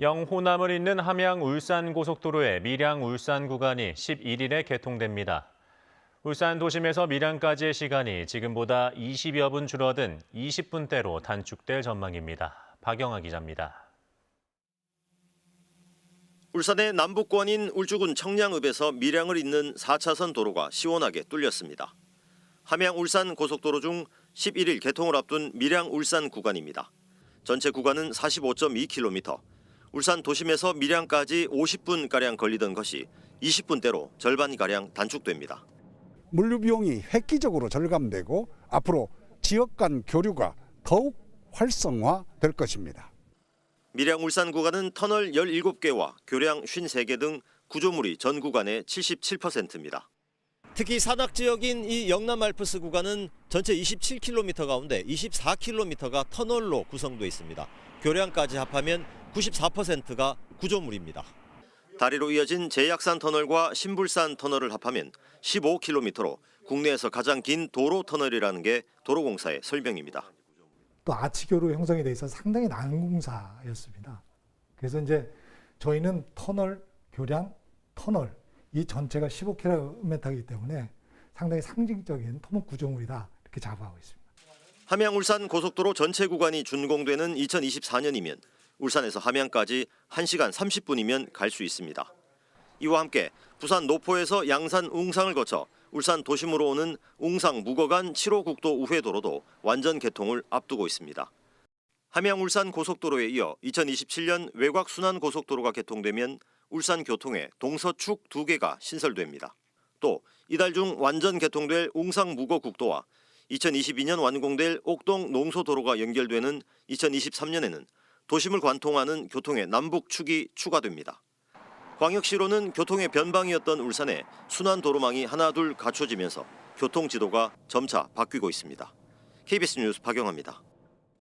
영호남을 잇는 함양 울산 고속도로의 밀양 울산 구간이 11일에 개통됩니다. 울산 도심에서 밀양까지의 시간이 지금보다 20여 분 줄어든 20분대로 단축될 전망입니다. 박영아 기자입니다. 울산의 남북권인 울주군 청량읍에서 밀양을 잇는 4차선 도로가 시원하게 뚫렸습니다. 함양 울산 고속도로 중 11일 개통을 앞둔 밀양 울산 구간입니다. 전체 구간은 45.2km. 울산 도심에서 밀양까지 50분 가량 걸리던 것이 20분대로 절반 가량 단축됩니다. 물류 비용이 획기적으로 절감되고 앞으로 지역 간 교류가 더욱 활성화될 것입니다. 밀양 울산 구간은 터널 17개와 교량 53개 등 구조물이 전 구간의 77%입니다. 특히 산악 지역인 이 영남 알프스 구간은 전체 27km 가운데 24km가 터널로 구성돼 있습니다. 교량까지 합하면 94%가 구조물입니다. 다리로 이어진 제약산 터널과 신불산 터널을 합하면 15km로 국내에서 가장 긴 도로 터널이라는 게 도로공사의 설명입니다. 또 아치교로 형성이 돼 있어 상당히 난공사였습니다. 그래서 이제 저희는 터널, 교량, 터널 이 전체가 15km이기 때문에 상당히 상징적인 토목 구조물이다 이렇게 자부하고 있습니다. 함양 울산 고속도로 전체 구간이 준공되는 2024년이면 울산에서 함양까지 1시간 30분이면 갈 수 있습니다. 이와 함께 부산 노포에서 양산 웅상을 거쳐 울산 도심으로 오는 웅상 무거간 7호 국도 우회도로도 완전 개통을 앞두고 있습니다. 함양 울산 고속도로에 이어 2027년 외곽 순환 고속도로가 개통되면 울산 교통에 동서축 두 개가 신설됩니다. 또 이달 중 완전 개통될 웅상 무거 국도와 2022년 완공될 옥동 농소도로가 연결되는 2023년에는 도심을 관통하는 교통의 남북축이 추가됩니다. 광역시로는 교통의 변방이었던 울산에 순환 도로망이 하나둘 갖춰지면서 교통 지도가 점차 바뀌고 있습니다. KBS 뉴스 박영아입니다.